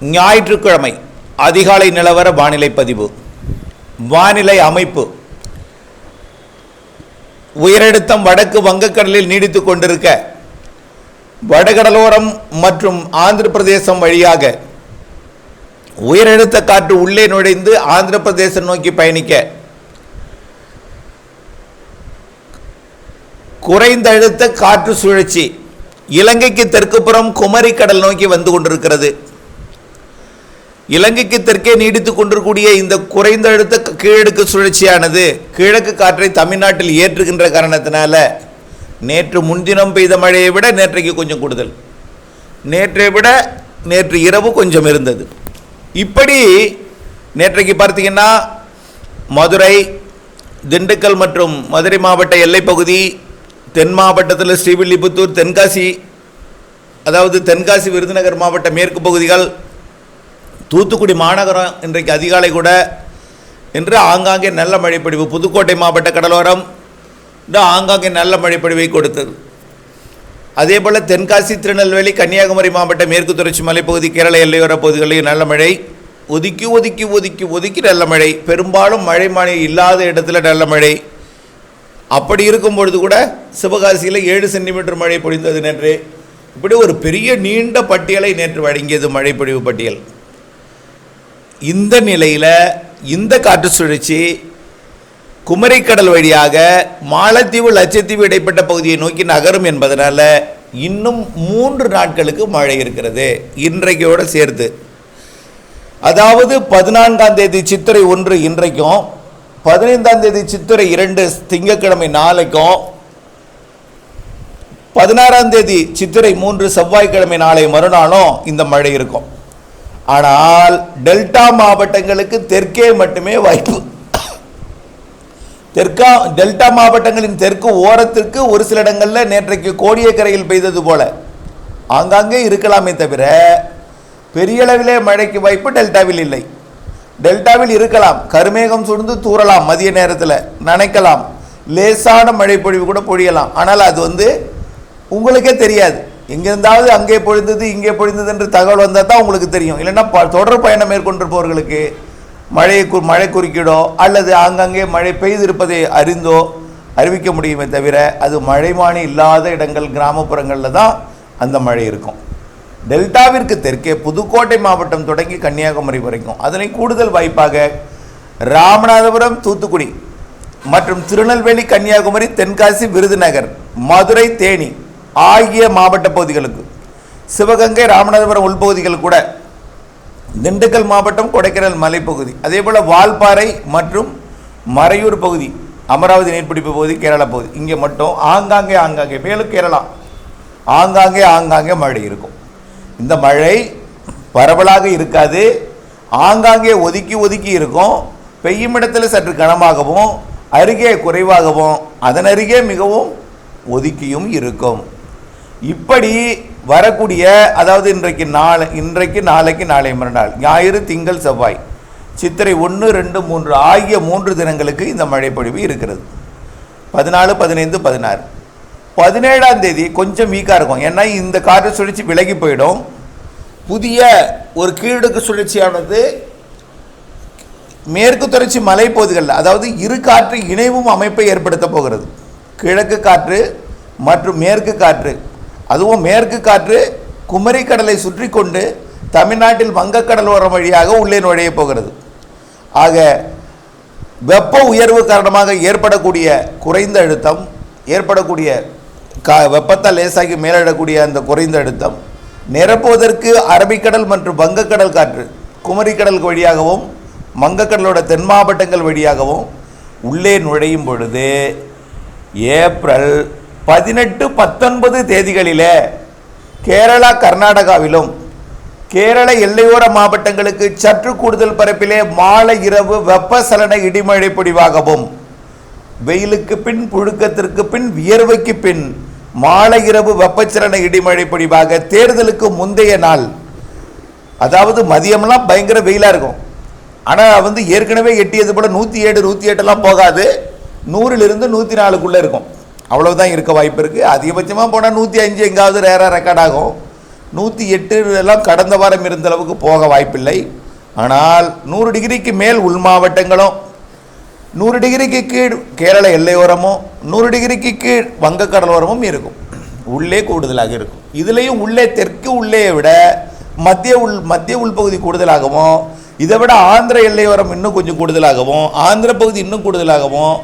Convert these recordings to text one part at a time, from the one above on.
ஞாயிற்றுக்கிழமை அதிகாலை நிலவர வானிலை பதிவு. வானிலை அமைப்பு. உயரழுத்தம் வடக்கு வங்கக்கடலில் நீடித்து கொண்டிருக்க வடகடலோரம் மற்றும் ஆந்திர பிரதேசம் வழியாக உயரழுத்த காற்று உள்ளே நுழைந்து ஆந்திர பிரதேசம் நோக்கி பயணிக்க குறைந்த அழுத்த காற்று சுழற்சி இலங்கைக்கு தெற்குப்புறம் குமரிக்கடல் நோக்கி வந்து கொண்டிருக்கிறது. இலங்கைக்கு தெற்கே நீடித்துக் கொண்டிருக்கூடிய இந்த குறைந்த அழுத்த கீழடுக்கு சுழற்சியானது கிழக்கு காற்றை தமிழ்நாட்டில் ஏற்றுகின்ற காரணத்தினால நேற்று முன்தினம் பெய்த மழையை விட நேற்றைக்கு கொஞ்சம் கூடுதல். நேற்றை விட நேற்று இரவு கொஞ்சம் இருந்தது. இப்படி நேற்றைக்கு பார்த்தீங்கன்னா மதுரை திண்டுக்கல் மற்றும் மதுரை மாவட்ட எல்லைப்பகுதி தென் மாவட்டத்தில் ஸ்ரீவில்லிபுத்தூர் தென்காசி அதாவது தென்காசி விருதுநகர் மாவட்ட மேற்கு பகுதிகள் தூத்துக்குடி மாநகரம் இன்றைக்கு அதிகாலை கூட இன்று ஆங்காங்கே நல்ல மழைப்பொழிவு. புதுக்கோட்டை மாவட்ட கடலோரம் இன்று ஆங்காங்கே நல்ல மழைப்பொழிவை கொடுத்தது. அதே போல் தென்காசி திருநெல்வேலி கன்னியாகுமரி மாவட்ட மேற்கு தொடர்ச்சி மலைப்பகுதி கேரள எல்லையோர பகுதிகளில் நல்ல மழை. ஒதுக்கி ஒதுக்கி ஒதுக்கி ஒதுக்கி நல்ல மழை. பெரும்பாலும் மழை மழை இல்லாத இடத்துல நல்ல மழை. அப்படி இருக்கும் பொழுது கூட சிவகாசியில் ஏழு சென்டிமீட்டர் மழை பொழிந்தது நேற்று. இப்படி ஒரு பெரிய நீண்ட பட்டியலை நேற்று வழங்கியது மழைப்பொழிவு பட்டியல். இந்த நிலையில் இந்த காற்று சுழற்சி குமரிக்கடல் வழியாக மாலத்தீவு லட்சத்தீவு இடைப்பட்ட பகுதியை நோக்கி நகரும் என்பதனால் இன்னும் மூன்று நாட்களுக்கு மழை இருக்கிறது. இன்றைக்கோடு சேர்த்து. அதாவது பதினான்காம் தேதி சித்திரை ஒன்று இன்றைக்கும் பதினைந்தாம் தேதி சித்திரை இரண்டு திங்கக்கிழமை நாளைக்கும் பதினாறாம் தேதி சித்திரை மூன்று செவ்வாய்க்கிழமை நாளை மறுநாளும் இந்த மழை இருக்கும். ஆனால் டெல்டா மாவட்டங்களுக்கு தெற்கே மட்டுமே வாய்ப்பு. தெற்கா டெல்டா மாவட்டங்களின் தெற்கு ஓரத்திற்கு ஒரு சில இடங்களில் நேற்றைக்கு கோடியக்கரையில் பெய்தது போல. ஆங்காங்கே இருக்கலாமே தவிர பெரிய அளவிலே மழைக்கு வாய்ப்பு டெல்டாவில் இல்லை. டெல்டாவில் இருக்கலாம். கருமேகம் சுழ்ந்து தூறலாம் மதிய நேரத்தில். நனைக்கலாம். லேசான மழை பொழிவு கூட பொழியலாம். ஆனால் அது வந்து உங்களுக்கே தெரியாது. எங்கிருந்தாவது அங்கே பொழிந்தது இங்கே பொழிந்தது என்று தகவல் வந்தால் தான் உங்களுக்கு தெரியும். இல்லைன்னா ப தொடர் பயணம் மேற்கொண்டிருப்பவர்களுக்கு மழையை கு மழை குறுக்கிடோ அல்லது ஆங்காங்கே மழை பெய்திருப்பதை அறிந்தோ அறிவிக்க முடியுமே தவிர அது மழைமானி இல்லாத இடங்கள் கிராமப்புறங்களில் தான் அந்த மழை இருக்கும். டெல்டாவிற்கு தெற்கே புதுக்கோட்டை மாவட்டம் தொடங்கி கன்னியாகுமரி வரைக்கும். அதனை கூடுதல் வாய்ப்பாக ராமநாதபுரம் தூத்துக்குடி மற்றும் திருநெல்வேலி கன்னியாகுமரி தென்காசி விருதுநகர் மதுரை தேனி ஆகிய மாவட்ட பகுதிகளுக்கு சிவகங்கை ராமநாதபுரம் உள்பகுதிகள் கூட திண்டுக்கல் மாவட்டம் கொடைக்கானல் மலைப்பகுதி அதே போல் வால்பாறை மற்றும் மறையூர் பகுதி அமராவதி நீர்பிடிப்பு பகுதி கேரளா பகுதி. இங்கே மட்டும் ஆங்காங்கே ஆங்காங்கே மேலும் கேரளா. ஆங்காங்கே ஆங்காங்கே மழை இருக்கும். இந்த மழை பரவலாக இருக்காது. ஆங்காங்கே ஒதுக்கி ஒதுக்கி இருக்கும். பெய்யும் இடத்துல சற்று கனமாகவும் அருகே குறைவாகவும் அதன் அருகே மிகவும் ஒதுக்கியும் இருக்கும். இப்படி வரக்கூடிய அதாவது இன்றைக்கு நாளை இன்றைக்கு நாளைக்கு நாளை மறுநாள் ஞாயிறு திங்கள் செவ்வாய் சித்திரை ஒன்று ரெண்டு மூன்று ஆகிய மூன்று தினங்களுக்கு இந்த மழைப்பொழிவு இருக்கிறது. பதினாலு பதினைந்து பதினாறு. பதினேழாம் தேதி கொஞ்சம் வீக்காக இருக்கும். ஏன்னா இந்த காற்று சுழற்சி விலகி போயிடும். புதிய ஒரு கீழடுக்கு சுழற்சியானது மேற்கு தொடர்ச்சி மலைப்பகுதிகளில் அதாவது இரு காற்று இணைவும் அமைப்பை ஏற்படுத்த போகிறது. கிழக்கு காற்று மற்றும் மேற்கு காற்று. அதுவும் மேற்கு காற்று குமரி கடலை சுற்றி கொண்டு தமிழ்நாட்டில் வங்கக்கடலோரம் வழியாக உள்ளே நுழைய போகிறது. ஆக வெப்ப உயர்வு காரணமாக ஏற்படக்கூடிய குறைந்த அழுத்தம் ஏற்படக்கூடிய கா வெப்பத்தால் லேசாகி மேலிடக்கூடிய அந்த குறைந்த அழுத்தம் நிரப்புவதற்கு அரபிக்கடல் மற்றும் வங்கக்கடல் காற்று குமரிக்கடல் வழியாகவும் வங்கக்கடலோட தென் மாவட்டங்கள் வழியாகவும் உள்ளே நுழையும் பொழுது ஏப்ரல் பதினெட்டு பத்தொன்பது தேதிகளிலே கேரளா கர்நாடகாவிலும் கேரள எல்லையோர மாவட்டங்களுக்கு சற்று கூடுதல் பரப்பிலே மாலை இரவு வெப்பசலன இடிமழை பொடிவாகவும் வெயிலுக்கு பின் புழுக்கத்திற்கு பின் வியர்வைக்கு பின் மாலை இரவு வெப்பச்சலன இடிமழை பொடிவாக தேர்தலுக்கு முந்தைய நாள் அதாவது மதியம்லாம் பயங்கர வெயிலாக இருக்கும். ஆனால் வந்து ஏற்கனவே எட்டியது போல் நூற்றி ஏழு நூற்றி எட்டெல்லாம் போகாது. நூறிலிருந்து நூற்றி நாலுக்குள்ளே இருக்கும். அவ்வளவுதான் இருக்க வாய்ப்பு இருக்குது அதிகபட்சமாக போனால் நூற்றி அஞ்சு எங்காவது ரேராக ரெக்கார்ட் ஆகும். நூற்றி எட்டு எல்லாம் கடந்த வாரம் இருந்த அளவுக்கு போக வாய்ப்பில்லை. ஆனால் நூறு டிகிரிக்கு மேல் உள் மாவட்டங்களும் நூறு டிகிரிக்கு கீழ் கேரள எல்லையோரமும் நூறு டிகிரிக்கு கீழ் வங்கக்கடலோரமும் இருக்கும். உள்ளே கூடுதலாக இருக்கும். இதுலேயும் உள்ளே தெற்கு உள்ளே விட மத்திய உள் மத்திய உள்பகுதி கூடுதலாகவும் இதை விட ஆந்திர எல்லையோரம் இன்னும் கொஞ்சம் கூடுதலாகவும் ஆந்திர பகுதி இன்னும் கூடுதலாகவும்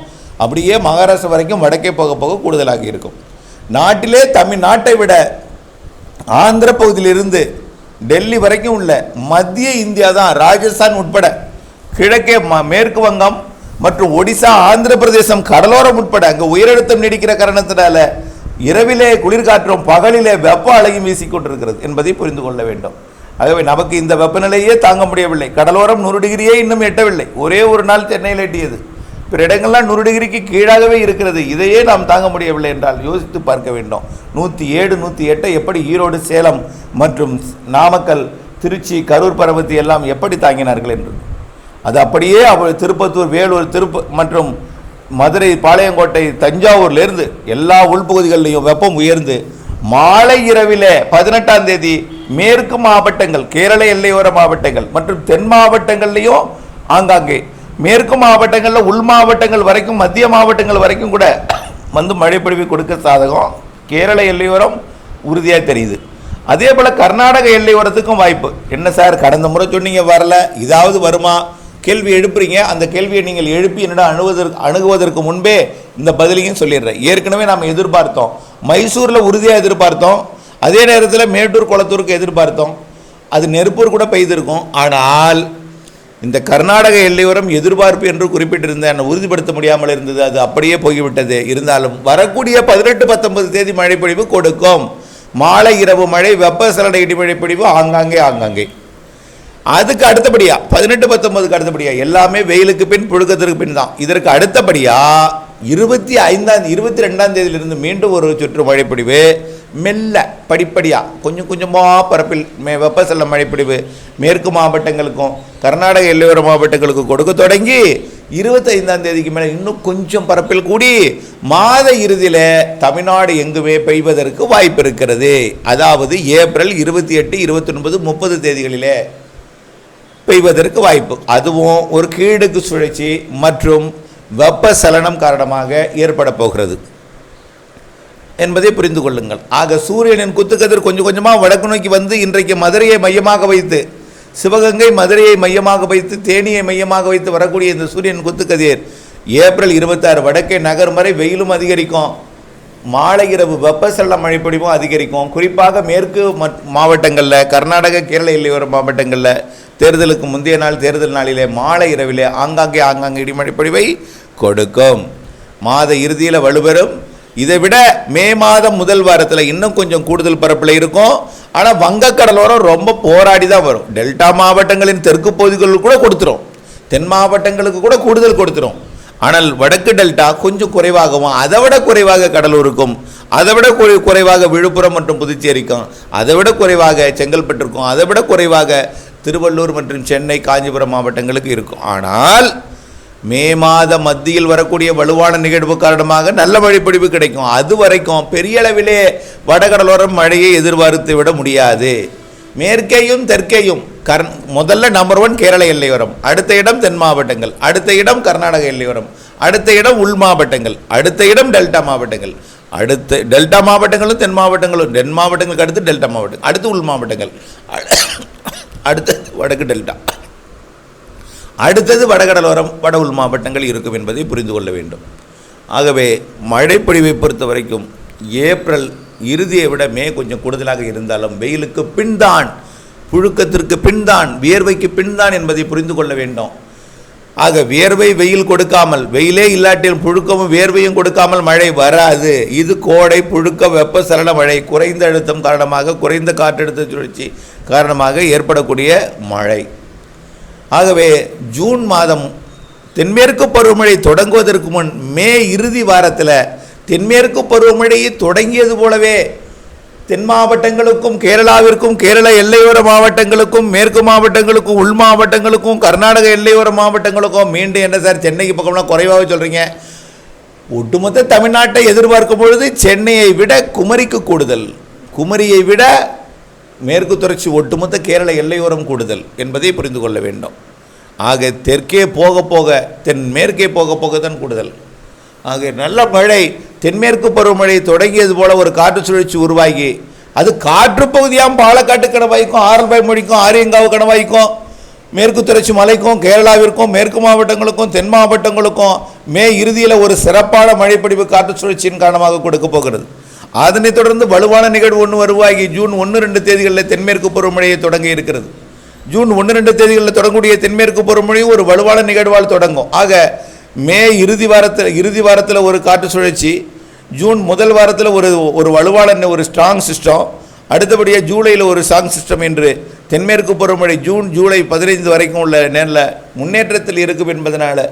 அப்படியே மகாராஷ்டிரா வரைக்கும் வடக்கே போக போக கூடுதலாக இருக்கும். நாட்டிலே தமிழ்நாட்டை விட ஆந்திர பகுதியிலிருந்து டெல்லி வரைக்கும் உள்ள மத்திய இந்தியா தான் ராஜஸ்தான் உட்பட கிழக்கே ம- மேற்கு வங்கம் மற்றும் ஒடிசா ஆந்திர பிரதேசம் கடலோரம் உட்பட அங்கே உயரழுத்தம் நீடிக்கிற காரணத்தினால இரவிலே குளிர்காற்றும் பகலிலே வெப்ப அலையும் வீசிக்கொண்டிருக்கிறது என்பதை புரிந்து கொள்ள வேண்டும். ஆகவே நமக்கு இந்த வெப்பநிலையே தாங்க முடியவில்லை. கடலோரம் நூறு டிகிரியே இன்னும் எட்டவில்லை. ஒரே ஒரு நாள் சென்னையில் எட்டியது. பிற இடங்கள்லாம் நூறு டிகிரிக்கு கீழாகவே இருக்கிறது. இதையே நாம் தாங்க முடியவில்லை என்றால் யோசித்து பார்க்க வேண்டும். நூற்றி ஏழு நூற்றி எட்டை எப்படி ஈரோடு சேலம் மற்றும் நாமக்கல் திருச்சி கரூர் பரவத்தி எல்லாம் எப்படி தாங்கினார்கள் என்று. அது அப்படியே அவள் திருப்பத்தூர் வேலூர் திருப்ப மற்றும் மதுரை பாளையங்கோட்டை தஞ்சாவூர்லேருந்து எல்லா உள்பகுதிகளிலையும் வெப்பம் உயர்ந்து மாலை இரவிலே பதினெட்டாம் தேதி மேற்கு மாவட்டங்கள் கேரள எல்லையோர மாவட்டங்கள் மற்றும் தென் மாவட்டங்கள்லேயும் ஆங்காங்கே மேற்கு மாவட்டங்களில் உள் மாவட்டங்கள் வரைக்கும் மத்திய மாவட்டங்கள் வரைக்கும் கூட வந்து மழை பொழிவு கொடுக்க சாதகம் கேரள எல்லையோரம் உறுதியாக தெரியுது. அதே போல் கர்நாடக எல்லையோரத்துக்கும் வாய்ப்பு. என்ன சார் கடந்த முறை சொன்னீங்க வரல. இதாவது வருமா? கேள்வி எழுப்புறீங்க. அந்த கேள்வியை நீங்கள் எழுப்பி என்னிடம் அணுவதற்கு அணுகுவதற்கு முன்பே இந்த பதிலையும் சொல்லிடுறேன். ஏற்கனவே நாம் எதிர்பார்த்தோம். மைசூரில் உறுதியாக எதிர்பார்த்தோம். அதே நேரத்தில் மேட்டூர் குளத்தூருக்கு எதிர்பார்த்தோம். அது நெருப்பூர் கூட பெய்திருக்கும். ஆனால் இந்த கர்நாடக எல்லையோரம் எதிர்பார்ப்பு என்று குறிப்பிட்டிருந்தேன் உறுதிப்படுத்த முடியாமல் இருந்தது. அது அப்படியே போய்விட்டது. இருந்தாலும் வரக்கூடிய பதினெட்டு பத்தொன்பது தேதி மழைப்பொழிவு கொடுக்கும். மாலை இரவு மழை வெப்பசலன இடிமழை பொழிவு ஆங்காங்கே ஆங்காங்கே. அதுக்கு அடுத்தபடியா பதினெட்டு பத்தொன்பதுக்கு அடுத்தபடியா எல்லாமே வெயிலுக்கு பின் புழுக்கத்திற்கு பின் தான். இதற்கு அடுத்தபடியா இருபத்தி ஐந்தாம் இருபத்தி ரெண்டாம் தேதியிலிருந்து மீண்டும் ஒரு சுற்று மழைப்பொழிவு மெல்ல படிப்படியாக கொஞ்சம் கொஞ்சமாக பரப்பில் மே வெப்பசலன மழைப்பொழிவு மேற்கு மாவட்டங்களுக்கும் கர்நாடக எல்லையோர மாவட்டங்களுக்கு கொடுக்க தொடங்கி இருபத்தைந்தாம் தேதிக்கு மேலே இன்னும் கொஞ்சம் பரப்பில் கூடி மாத இறுதியில் தமிழ்நாடு எங்குமே பெய்வதற்கு வாய்ப்பு இருக்கிறது. அதாவது ஏப்ரல் இருபத்தி எட்டு இருபத்தி ஒன்பது முப்பது தேதிகளிலே பெய்வதற்கு வாய்ப்பு. அதுவும் ஒரு கீழுக்கு சுழற்சி மற்றும் வெப்ப சலனம் காரணமாக ஏற்பட போகிறது. என்பதை புரிந்து கொள்ளுங்கள். ஆக சூரியனின் குத்துக்கதிர் கொஞ்சம் கொஞ்சமாக வடக்கு நோக்கி வந்து இன்றைக்கு மதுரையை மையமாக வைத்து சிவகங்கை மதுரையை மையமாக வைத்து தேனியை மையமாக வைத்து வரக்கூடிய இந்த சூரியன் குத்துக்கதிர் ஏப்ரல் இருபத்தாறு வடக்கே நகர் வரை வெயிலும் அதிகரிக்கும். மாலை இரவு வெப்பசல்ல மழைப்பொழிவும் அதிகரிக்கும். குறிப்பாக மேற்கு மட்- மாவட்டங்களில் கர்நாடக கேரள எல்லையோர மாவட்டங்களில் தேர்தலுக்கு முந்தைய நாள் தேர்தல் நாளிலே மாலை இரவிலே ஆங்காங்கே ஆங்காங்கே இடிமழைப்பொழிவை கொடுக்கும். மாத இறுதியில் வலுப்பெறும். இதை விட மே மாதம் முதல் வாரத்தில் இன்னும் கொஞ்சம் கூடுதல் பரப்பில் இருக்கும். ஆனால் வங்கக்கடலோரம் ரொம்ப போராடி தான் வரும். டெல்டா மாவட்டங்களின் தெற்கு பகுதிகளுக்கு கூட கொடுத்துரும். தென் மாவட்டங்களுக்கு கூட கூடுதல் கொடுத்துரும். ஆனால் வடக்கு டெல்டா கொஞ்சம் குறைவாகவும் அதை விட குறைவாக கடலூருக்கும் அதை விட குறை- குறைவாக விழுப்புரம் மற்றும் புதுச்சேரிக்கும் அதை விட குறைவாக செங்கல்பட்டிருக்கும் அதை விட குறைவாக திருவள்ளூர் மற்றும் சென்னை காஞ்சிபுரம் மாவட்டங்களுக்கு இருக்கும். ஆனால் மே மாத மத்தியில் வரக்கூடிய வலுவான நிகழ்வு காரணமாக நல்ல மழைப்பொழிவு கிடைக்கும். அது வரைக்கும் பெரிய அளவிலே வடகடலோரம் மழையை எதிர்பார்த்து விட முடியாது. மேற்கேயும் தெற்கேயும் கர் முதல்ல நம்பர் ஒன் கேரள எல்லையோரம் அடுத்த இடம் தென் மாவட்டங்கள் அடுத்த இடம் கர்நாடக எல்லையோரம் அடுத்த இடம் உள் மாவட்டங்கள் அடுத்த இடம் டெல்டா மாவட்டங்கள் அடுத்து டெல்டா மாவட்டங்களும் தென் மாவட்டங்களும் தென் மாவட்டங்களுக்கு அடுத்து டெல்டா மாவட்டம் அடுத்து உள் மாவட்டங்கள் அடு- அடுத்து வடக்கு டெல்டா. அடுத்தது வடகடலோரம் வட உள் மாவட்டங்கள் இருக்கும் என்பதை புரிந்து கொள்ள வேண்டும். ஆகவே மழைப்பொழிவை பொறுத்த வரைக்கும் ஏப்ரல் இறுதியை விட மே கொஞ்சம் கூடுதலாக இருந்தாலும் வெயிலுக்கு பின்தான் புழுக்கத்திற்கு பின்தான் வியர்வைக்கு பின்தான் என்பதை புரிந்து கொள்ள வேண்டும். ஆக வியர்வை வெயில் கொடுக்காமல் வெயிலே இல்லாட்டில் புழுக்கமும் வியர்வையும் கொடுக்காமல் மழை வராது. இது கோடை புழுக்க வெப்ப சலன மழை குறைந்த அழுத்தம் காரணமாக குறைந்த காற்றழுத்த சுழற்சி காரணமாக ஏற்படக்கூடிய மழை. ஆகவே ஜூன் மாதம் தென்மேற்கு பருவமழை தொடங்குவதற்கு முன் மே இறுதி வாரத்தில் தென்மேற்கு பருவமழையை தொடங்கியது போலவே தென் மாவட்டங்களுக்கும் கேரளாவிற்கும் கேரள எல்லையோர மாவட்டங்களுக்கும் மேற்கு மாவட்டங்களுக்கும் உள் மாவட்டங்களுக்கும் கர்நாடக எல்லையோர மாவட்டங்களுக்கும் மீண்டும் என்ன சார் சென்னைக்கு பக்கம்லாம் குறைவாக சொல்கிறீங்க ஒட்டுமொத்த தமிழ்நாட்டை எதிர்பார்க்கும் பொழுது சென்னையை விட குமரிக்கு கூடுதல். குமரியை விட மேற்கு தொடர்ச்சி ஒட்டுமொத்த கேரள எல்லையோரம் கூடுதல் என்பதை புரிந்து கொள்ள வேண்டும். ஆக தெற்கே போக போக தென் மேற்கே போக போக தான் கூடுதல். ஆக நல்ல மழை தென்மேற்கு பருவமழை தொடங்கியது போல ஒரு காற்று சுழற்சி உருவாகி அது காற்று பகுதியாக பாலக்காட்டு கணவாய்க்கும் ஆரல்பாய் மொழிக்கும் ஆரியங்காவு கணவாய்க்கும் மேற்கு தொடர்ச்சி மலைக்கும் கேரளாவிற்கும் மேற்கு மாவட்டங்களுக்கும் தென் மாவட்டங்களுக்கும் மே இறுதியில் ஒரு சிறப்பான மழைப்படிவு காற்று சுழற்சியின் காரணமாக கொடுக்க போகிறது. அதனைத் தொடர்ந்து வலுவான நிகழ்வு ஒன்று வருவாகி ஜூன் ஒன்று ரெண்டு தேதிகளில் தென்மேற்கு பருவமழையை தொடங்க இருக்கிறது. ஜூன் ஒன்று ரெண்டு தேதிகளில் தொடங்கக்கூடிய தென்மேற்கு பருவமழை ஒரு வலுவான நிகழ்வால் தொடங்கும். ஆக மே இறுதி வாரத்தில் இறுதி வாரத்தில் ஒரு காற்று சுழற்சி ஜூன் முதல் வாரத்தில் ஒரு ஒரு வலுவான ஒரு ஸ்ட்ராங் சிஸ்டம் அடுத்தபடியாக ஜூலையில் ஒரு ஸ்ட்ராங் சிஸ்டம் என்று தென்மேற்கு பருவமழை ஜூன் ஜூலை பதினைந்து வரைக்கும் உள்ள நேரில் முன்னேற்றத்தில் இருக்கும் என்பதனால்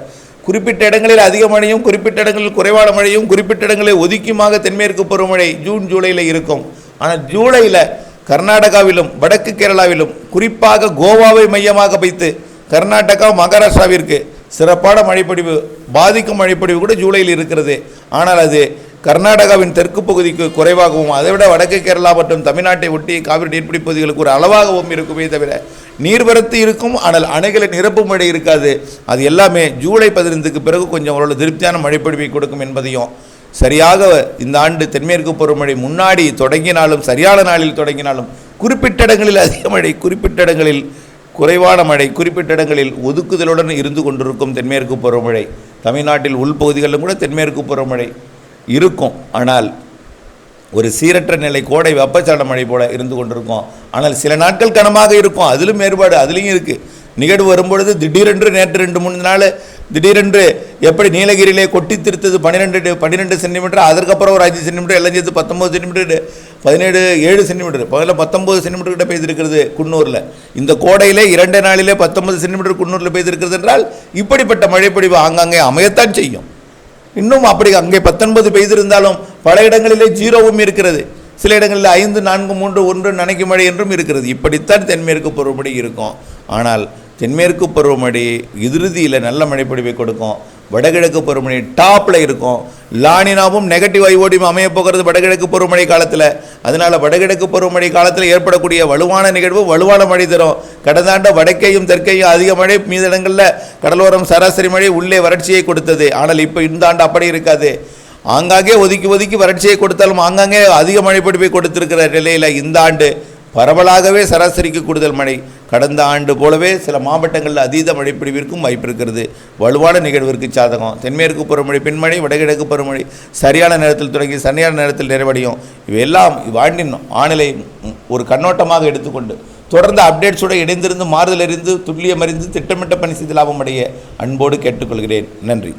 குறிப்பிட்ட இடங்களில் அதிக மழையும் குறிப்பிட்ட இடங்களில் குறைவான மழையும் குறிப்பிட்ட இடங்களில் ஒதுக்கியுமாக தென்மேற்கு பருவமழை ஜூன் ஜூலையில் இருக்கும். ஆனால் ஜூலையில் கர்நாடகாவிலும் வடக்கு கேரளாவிலும் குறிப்பாக கோவாவை மையமாக வைத்து கர்நாடகா மகாராஷ்டிராவிற்கு சிறப்பான மழைப்பொழிவு பாதிக்கும் மழைப்பொழிவு கூட ஜூலையில் இருக்கிறது. ஆனால் அது கர்நாடகாவின் தெற்கு பகுதிக்கு குறைவாகவும் அதைவிட வடக்கு கேரளா மற்றும் தமிழ்நாட்டை ஒட்டி காவிரி நீர்பிடி பகுதிகளுக்கு ஒரு அளவாகவும் இருக்குமே தவிர நீர்வரத்து இருக்கும் ஆனால் அணைகளை நிரப்பும் மழை இருக்காது. அது எல்லாமே ஜூலை பதினைந்துக்கு பிறகு கொஞ்சம் ஓரளவு திருப்தியான மழைப்பொழிவை கொடுக்கும் என்பதையும் சரியாக இந்த ஆண்டு தென்மேற்கு பருவமழை முன்னாடி தொடங்கினாலும் சரியான நாளில் தொடங்கினாலும் குறிப்பிட்ட இடங்களில் அதிக மழை குறிப்பிட்ட இடங்களில் குறைவான மழை குறிப்பிட்ட இடங்களில் ஒதுக்குதலுடன் இருந்து கொண்டிருக்கும் தென்மேற்கு பருவமழை. தமிழ்நாட்டில் உள்பகுதிகளிலும் கூட தென்மேற்கு பருவமழை இருக்கும். ஆனால் ஒரு சீரற்ற நிலை கோடை வெப்பச்சலன மழை போல இருந்து கொண்டிருக்கும். ஆனால் சில நாட்கள் கனமாக இருக்கும். அதிலும் வேறுபாடு அதுலேயும் இருக்குது நிகழ்வு வரும்பொழுது திடீரென்று நேற்று ரெண்டு மூணு நாள் திடீரென்று எப்படி நீலகிரியிலே கொட்டி திருத்தது பன்னிரெண்டு பன்னிரெண்டு சென்டிமீட்டர் அதற்கப்புறம் ஒரு அஞ்சு சென்டிமீட்டர் எல்லாம் சேர்த்து பத்தொம்பது சென்டிமீட்டர் பதினேழு ஏழு சென்டிமீட்டர் முதல்ல பத்தொம்பது சென்டிமீட்டர் கிட்ட பெய்திருக்கிறது குன்னூரில். இந்த கோடையிலே இரண்டு நாளிலே பத்தொன்பது சென்டிமீட்டர் குன்னூரில் பெய்திருக்கிறது என்றால் இப்படிப்பட்ட மழைப்பொழிவு ஆங்காங்கே அமையத்தான் செய்யும். இன்னும் அப்படி அங்கே பத்தொன்பது பெய்திருந்தாலும் பல இடங்களிலே ஜீரோவும் இருக்கிறது. சில இடங்களில் ஐந்து நான்கு மூன்று ஒன்று நனைக்கும் மழை என்றும் இருக்கிறது. இப்படித்தான் தென்மேற்கு பருவமழை இருக்கும். ஆனால் தென்மேற்கு பருவமழை இறுதியில் நல்ல மழைப்பொழிவை கொடுக்கும். வடகிழக்கு பருவமழை டாப்பில் இருக்கும். லானினாவும் நெகட்டிவ் ஐஓடியும் அமைய போகிறது வடகிழக்கு பருவமழை காலத்தில். அதனால் வடகிழக்கு பருவமழை காலத்தில் ஏற்படக்கூடிய வலுவான நிகழ்வு வலுவான மழை தரும். கடந்த ஆண்டு வடக்கையும் தெற்கையும் அதிக மழை மீத இடங்களில் கடலோரம் சராசரி மழை உள்ளே வறட்சியை கொடுத்தது. ஆனால் இப்போ இந்த ஆண்டு அப்படி இருக்காது. ஆங்காங்கே ஒதுக்கி ஒதுக்கி வறட்சியை கொடுத்தாலும் ஆங்காங்கே அதிக மழை பொழிவை கொடுத்திருக்கிற நிலையில் இந்த ஆண்டு பரவலாகவே சராசரிக்கு கூடுதல் மழை. கடந்த ஆண்டு போலவே சில மாவட்டங்களில் அதீத மழைப்பிடிவிற்கும் வாய்ப்பு இருக்கிறது வலுவான நிகழ்விற்கு சாதகம். தென்மேற்கு பருவமழை பின்மழை வடகிழக்கு பருவமழை சரியான நேரத்தில் தொடங்கி சரியான நேரத்தில் நிறைவடையும். இவையெல்லாம் இவ்வாண்டின் வானிலை ஒரு கண்ணோட்டமாக எடுத்துக்கொண்டு தொடர்ந்து அப்டேட்ஸோடு இணைந்திருந்து மாறுதல் அறிந்து துல்லியம் அறிந்து திட்டமிட்ட பணி செய்து லாபம் அடைய அன்போடு கேட்டுக்கொள்கிறேன். நன்றி.